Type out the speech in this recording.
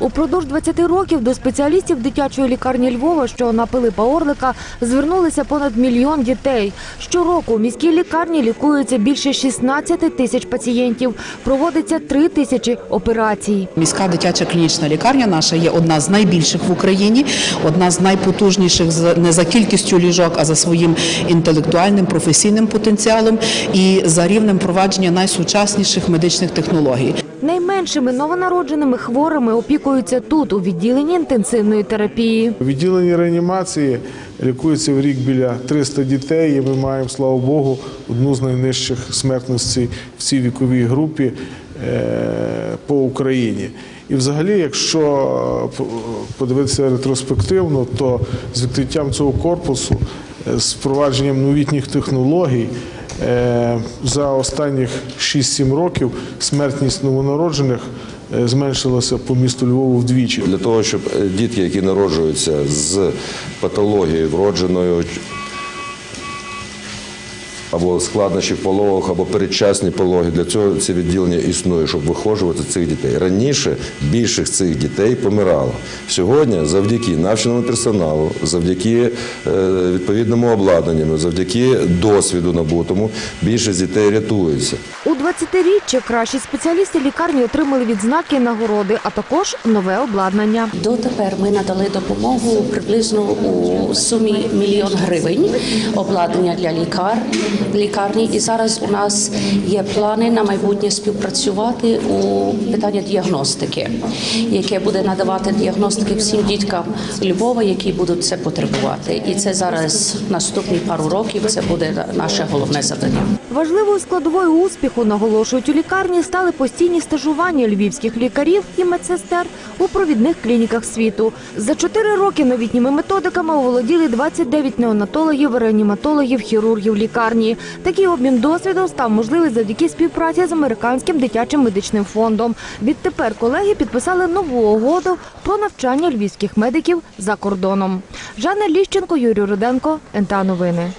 Упродовж 20 років до спеціалістів дитячої лікарні Львова, що на Пилипа Орлика, звернулися понад мільйон дітей. Щороку у міській лікарні лікується більше 16 тисяч пацієнтів. Проводиться 3 тисячі операцій. Міська дитяча клінічна лікарня наша є одна з найбільших в Україні, одна з найпотужніших не за кількістю ліжок, а за своїм інтелектуальним професійним потенціалом і за рівнем провадження найсучасніших медичних технологій. Найменшими новонародженими хворими опікуються тут, у відділенні інтенсивної терапії. У реанімації лікується в рік біля 300 дітей, і ми маємо, слава Богу, одну з найнижчих смертностей в цій віковій групі е, по Україні. І взагалі, якщо е, подивитися ретроспективно, то з відкриттям цього корпусу, е, з впровадженням новітніх технологій, за останніх 6-7 років смертність новонароджених е, зменшилася по місту Львову вдвічі. Для того, щоб е, дітки, які народжуються з патологією вродженою або складнощі в пологах, або передчасні пологи, для цього це відділення існує, щоб вихожувати цих дітей. Раніше більших цих дітей помирало. Сьогодні, завдяки навченому персоналу, завдяки е, відповідному обладнанню, завдяки досвіду набутому, більшість дітей рятуються. У 20-річчя кращі спеціалісти лікарні отримали відзнаки і нагороди, а також нове обладнання. Дотепер ми надали допомогу приблизно у сумі мільйон гривень обладнання для лікар, лікарні. І зараз у нас є плани на майбутнє співпрацювати у питанні діагностики, яке буде надавати діагностики всім діткам Львова, які будуть це потребувати. І це зараз наступні пару років. Це буде наше головне завдання. Важливою складовою успіху, наголошують у лікарні, стали постійні стажування львівських лікарів і медсестер у провідних клініках світу. За чотири роки новітніми методиками оволоділи 29 неонатологів, реаніматологів, хірургів лікарні. Такий обмін досвідом став можливий завдяки співпраці з американським дитячим медичним фондом. Відтепер колеги підписали нову угоду про навчання львівських медиків за кордоном. Жанна Ліщенко, Юрій Руденко, НТА Новини.